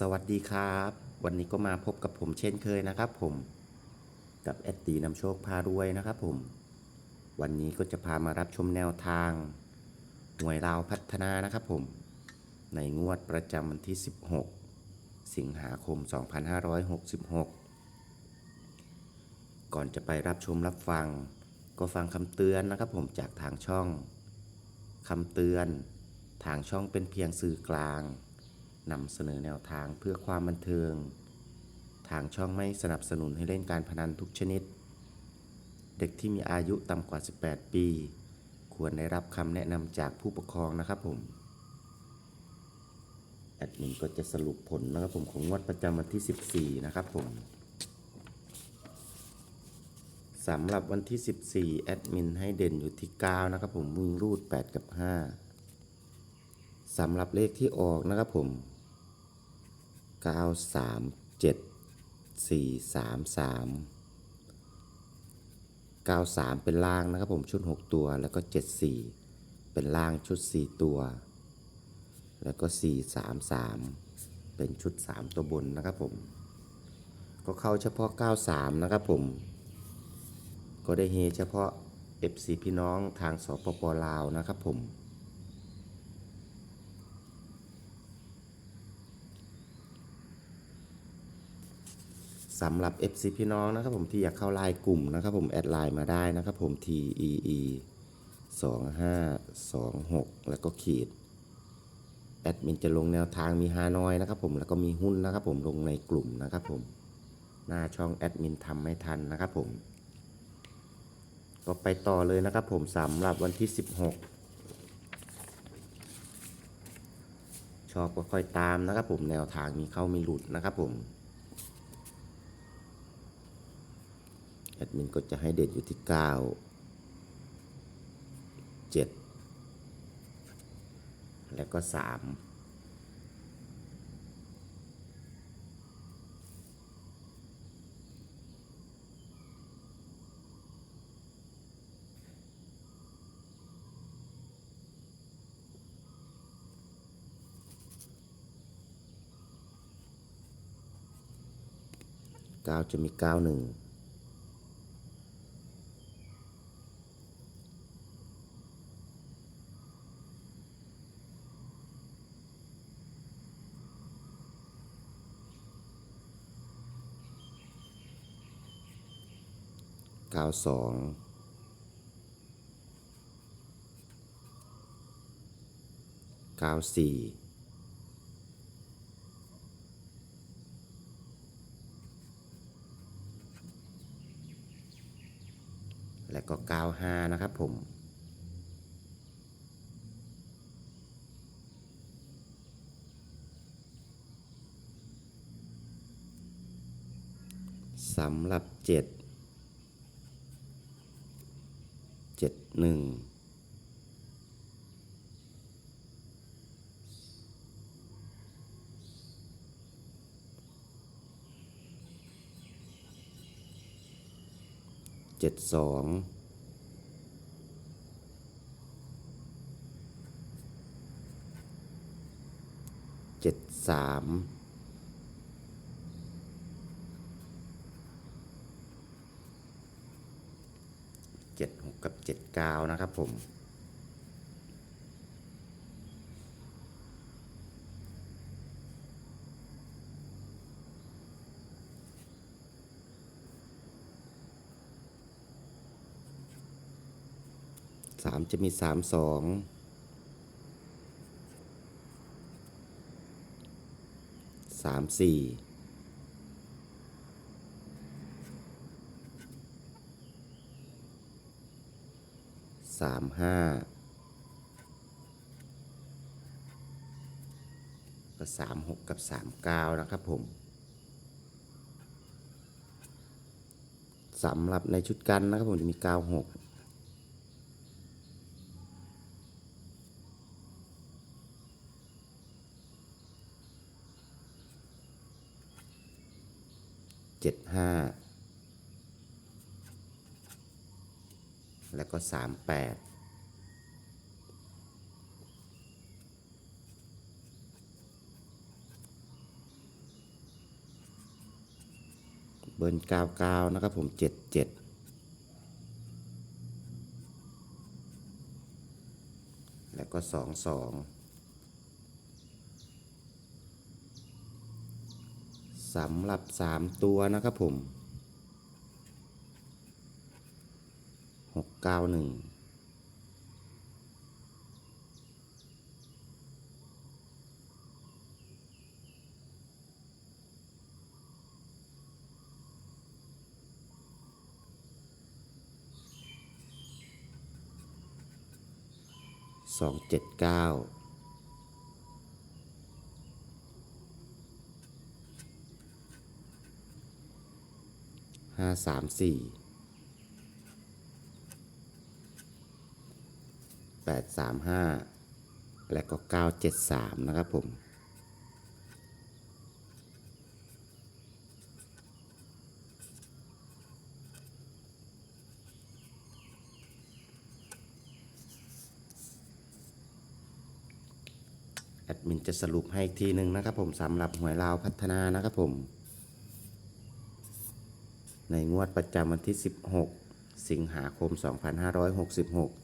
สวัสดีครับ วันนี้ก็มาพบกับผมเช่นเคยนะครับ ผมกับแอดตีนำโชคพารวยนะครับ ผม วันนี้ก็จะพามารับชมแนวทางหน่วยราวพัฒนานะครับผม ในงวดประจำวันที่ 16 สิงหาคม 2566 ก่อนจะไปรับชมรับฟัง ก็ฟังคำเตือนนะครับ ผมจากทางช่องคำเตือน ทางช่องเป็นเพียงสื่อกลาง นำเสนอแนวทางเพื่อความบันเทิง ทางช่องไม่สนับสนุนให้เล่นการพนันทุกชนิด เด็กที่มีอายุต่ำกว่า 18 ปี ควรได้รับคำแนะนำจากผู้ปกครองนะครับผม แอดมินก็จะสรุปผลนะครับผมของงวดประจำวันที่ 14 นะครับผมสำหรับวันที่ 14 แอดมินให้เด่นอยู่ที่ 9 นะครับผมวิ่งรูด 8 กับ 5สำหรับเลขที่ออกนะครับผม 9 3 7 4 3 3 9 3เป็นล่างนะครับผมชุด6ตัวแล้วก็7 4เป็นล่างชุด4ตัว แล้วก็4 3 3เป็นชุด3ตัวบนนะครับผม ก็เข้าเฉพาะ9 3นะครับผม ก็ได้เฮเฉพาะ FC พี่น้องทางสปปลาวนะครับผม สำหรับ FC พี่น้องนะครับผมที่อยากเข้าไลน์กลุ่มนะครับผมแอดไลน์มาได้นะครับผม TEE 2526 แล้วก็ขีดแอดมินจะลงแนวทางมีฮานอยนะครับผมแล้วก็มีหุ้นนะครับผมลงในกลุ่มนะครับผมหน้าช่องแอดมินทำไม่ทันนะครับผม ก็ไปต่อเลยนะครับผมสำหรับวันที่ 16 ชอบก็ค่อยตามนะครับผมแนวทางมีเข้ามีหลุดนะครับผม แอดมินก็จะให้เด่นอยู่ที่ 9 7 แล้วก็ 3 9จะมี 91 เก้าสองเก้าสี่และก็เก้าห้านะครับผมสำหรับเจ็ด เจ็ดหนึ่งเจ็ดสองเจ็ดสามเจ็ดห กับเจ็ดก้านะครับผมสามจะมีสามสองสามสี่ สามห้าก็สามหกกับสามเก้านะครับผมสำหรับในชุดกันนะครับผมจะมีเก้าหกเจ็ดห้า แล้วก็ 38เบิร์นกาวกานะครับผมเจ็ดเจ็ดแล้วก็สองสองสำหรับสามตัวนะครับผม หกเก้าหนึ่งสองเจ็ดเก้าห้าสามสี่ แปดสามห้าและก็เก้าเจ็ดสามนะครับผม แอดมินจะสรุปให้อีกทีหนึ่งนะครับผมสำหรับหวยลาวพัฒนานะครับผม ในงวดประจำวันที่ 16 สิงหาคม 2566แอ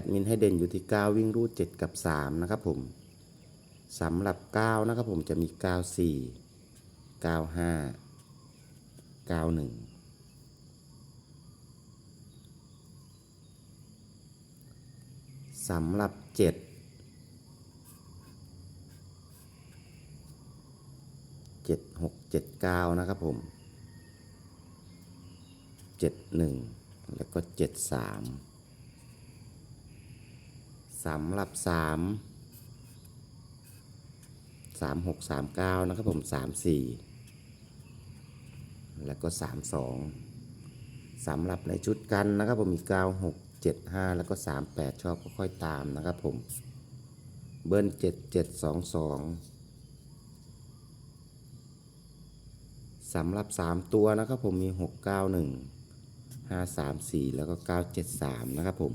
ดมินให้เด่นอยู่ที่ 9 วิ่งรูด 7 กับ 3 นะครับผมสำหรับ 9 นะครับผมจะมี 94 95 91สำหรับ7เจ็ดหกเจ็ดเก้านะครับผมเจ็ดหนึ่งแล้วก็เจ็ด สามสำหรับสามสามหกสามเก้านะครับผมสามสี่แล้วก็สามสองสำหรับในชุดกันนะครับผมมีเก้าหกเจ็ดห้าแล้วก็สามแปดชอบก็ค่อยตามนะครับผมเบิ้ลเจ็ดเจ็ดสองสองสำหรับ 3 ตัวนะครับผมมี 691 534 แล้วก็ 973 นะครับผม